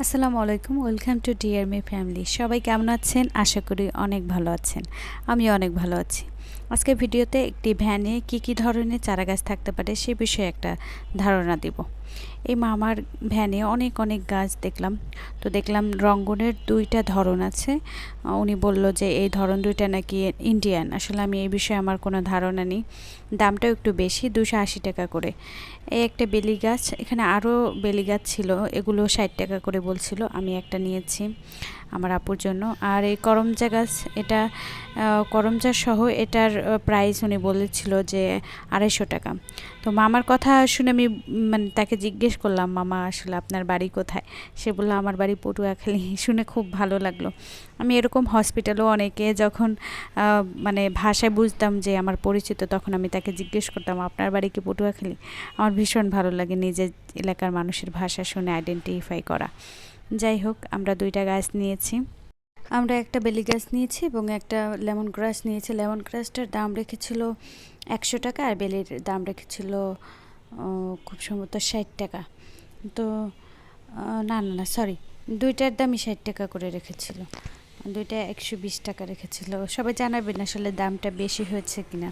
আসসালামু আলাইকুম, welcome to dear me family. সবাই কেমন আছেন? আশা করি অনেক ভালো আছেন। আমি অনেক ভালো আছি। আজকের ভিডিওতে একটি ভ্যানে কি কি ধরনের চারা গাছ থাকতে পারে সে বিষয়ে একটা ধারণা দিব। এই মামার ভ্যানে অনেক অনেক গাছ দেখলাম। তো দেখলাম রঙ্গনের দুইটা ধরন আছে। উনি বলল যে এই ধরন দুইটা নাকি ইন্ডিয়ান। আসলে আমি এই বিষয়ে আমার কোনো ধারণা নেই। দামটাও একটু বেশি দুশো আশি টাকা করে। এই একটা বেলি গাছ, এখানে আরও বেলি গাছ ছিল, এগুলো ষাট টাকা করে বলছিল। আমি একটা নিয়েছি আমার আপুর জন্য। আর এই করমচা গাছ, এটা করমচা সহ এটার প্রাইস উনি বলেছিল যে আড়াইশো টাকা। তো মামার কথা শুনে আমি মানে তাকে জিজ্ঞেস করলাম, মামা, আসলে আপনার বাড়ি কোথায়? সে বলল, আমার বাড়ি পটুয়াখালী। শুনে খুব ভালো লাগল। আমি এরকম হসপিটালও অনেকে যখন মানে ভাষায় বুঝতাম যে আমার পরিচিত, তখন আমি তাকে জিজ্ঞেস করতাম, আপনার বাড়ি কি পটুয়াখালী? আমার ভীষণ ভালো লাগে নিজের এলাকার মানুষের ভাষা শুনে আইডেন্টিফাই করা। যাই হোক, আমরা দুইটা গাছ নিয়েছি। আমরা একটা বেলি গাছ নিয়েছি এবং একটা লেমন গ্রাস নিয়েছি। লেমন গ্রাসটার দাম রেখেছিল একশো টাকা আর বেলির দাম রেখেছিল খুব সম্ভবত ষাট টাকা। তো না না না সরি দুইটার দামই ষাট টাকা করে রেখেছিল। দুইটা একশো বিশ টাকা রেখেছিল। সবাই জানাবেন আসলে দামটা বেশি হয়েছে কিনা।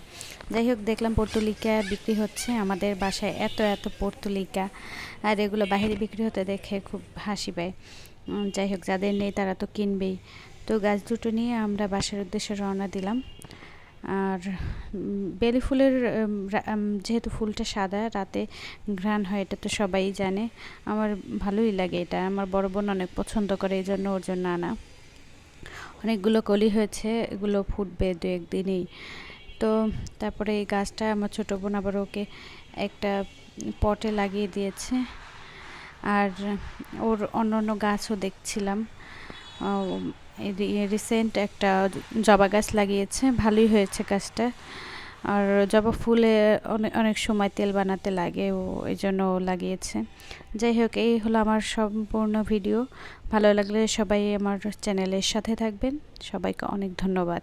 যাই হোক, দেখলাম পর্তুলিকা বিক্রি হচ্ছে। আমাদের বাসায় এত এত পর্তুলিকা, আর এগুলো বাহিরে বিক্রি হতে দেখে খুব হাসি পায়। যাই হোক, যাদের নেই তারা তো কিনবেই। তো গাছ দুটো নিয়ে আমরা বাসার উদ্দেশ্যে রওনা দিলাম। আর বেলি ফুলের যেহেতু ফুলটা সাদা, রাতে ঘ্রাণ হয়, এটা তো সবাই জানে। আমার ভালোই লাগে এটা। আমার বড় বোন অনেক পছন্দ করে, এই জন্য ওর জন্য আনা। অনেকগুলো কলি হয়েছে, এগুলো ফুটবে দু একদিনেই তো তারপরে এই গাছটা আমার ছোটো বোন আবার ওকে একটা পটে লাগিয়ে দিয়েছে। আর ওর অন্য অন্য গাছও দেখছিলাম। রিসেন্ট একটা জবা গাছ লাগিয়েছে, ভালোই হয়েছে গাছটা। আর জবা ফুলে অনেক অনেক সময় তেল বানাতে লাগে, ও এই জন্য লাগিয়েছে। যাই হোক, এই হলো আমার সম্পূর্ণ ভিডিও। ভালো লাগলে সবাই আমার চ্যানেলের সাথে থাকবেন। সবাইকে অনেক ধন্যবাদ।